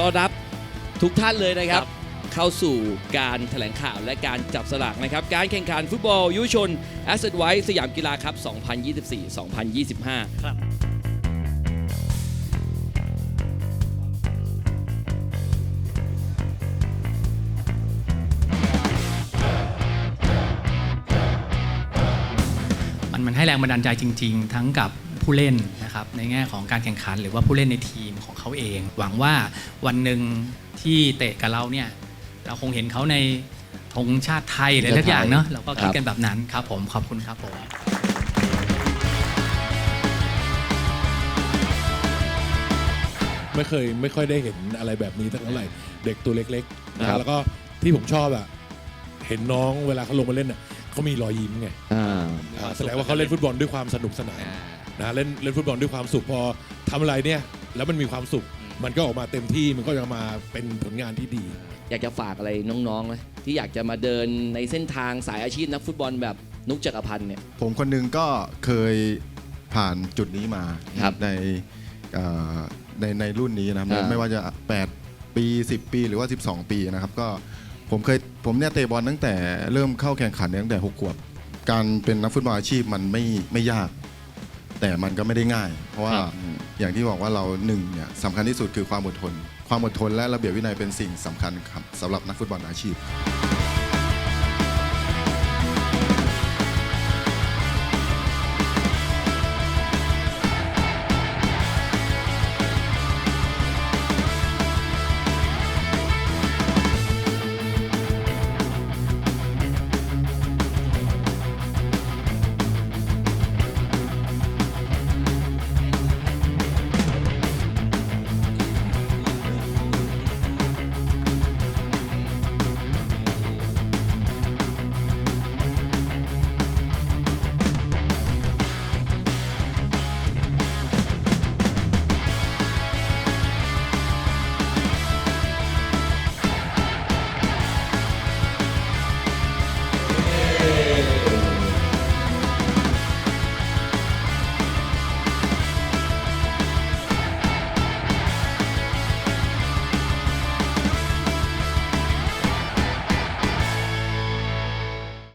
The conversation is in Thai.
ต้อนรับทุกท่านเลยนะครับครับ เข้าสู่การแถลงข่าวและการจับสลากนะครับ การแข่งขันฟุตบอลยุวชน Asset w i สยามกีฬาครับ 2024-2025 ครับมันมันให้แรงบันดาลใจจริง ๆ ทั้งกับ ผู้เล่นนะครับในแง่ของการแข่งขันหรือว่าผู้เล่นในทีมของเขาเอง หวังว่าวันหนึ่งที่เตะกับเราเนี่ยเราคงเห็นเขาในธงชาติไทยหรือทุกอย่างเนาะเราก็คิดกันแบบนั้นครับผมขอบคุณครับผมไม่เคยไม่ค่อยได้เห็นอะไรแบบนี้ตั้งเท่าไหร่เด็กตัวเล็กๆนะครับแล้วก็ที่ผมชอบอะเห็นน้องเวลาเขาลงมาเล่นอะเขามีรอยยิ้มไงอ่า อ่าแสดงว่าเขาเล่นฟุตบอลด้วยความสนุกสนาน นะเล่นเล่นฟุตบอลด้วยความสุขพอทำอะไรเนี่ยแล้วมันมีความสุข มันก็ออกมาเต็มที่มันก็จะมาเป็นผลงานที่ดี อยากจะฝากอะไรน้องๆไหมที่อยากจะมาเดินในเส้นทางสายอาชีพนักฟุตบอลแบบนุกจักรพันธ์เนี่ย ผมคนหนึงก็เคยผ่านจุดนี้มาครับในเอ่อในในรุ่นนี้นะครับอ่า ไม่ว่าจะ 8 ปี 10 ปีหรือว่า 12 ปีนะครับก็ผมเคยผมเนี่ยเตะบอลตั้งแต่เริ่มเข้าแข่งขันเนี่ยตั้งแต่ 6 ขวบ การเป็นนักฟุตบอลอาชีพมันไม่ไม่ยาก แต่มันก็ไม่ได้ง่าย เพราะว่าครับ อย่างที่บอกว่าเราหนึ่งเนี่ยสำคัญที่สุดคือความอดทน ความอดทนและระเบียบวินัยเป็นสิ่งสำคัญครับสำหรับนักฟุตบอลอาชีพ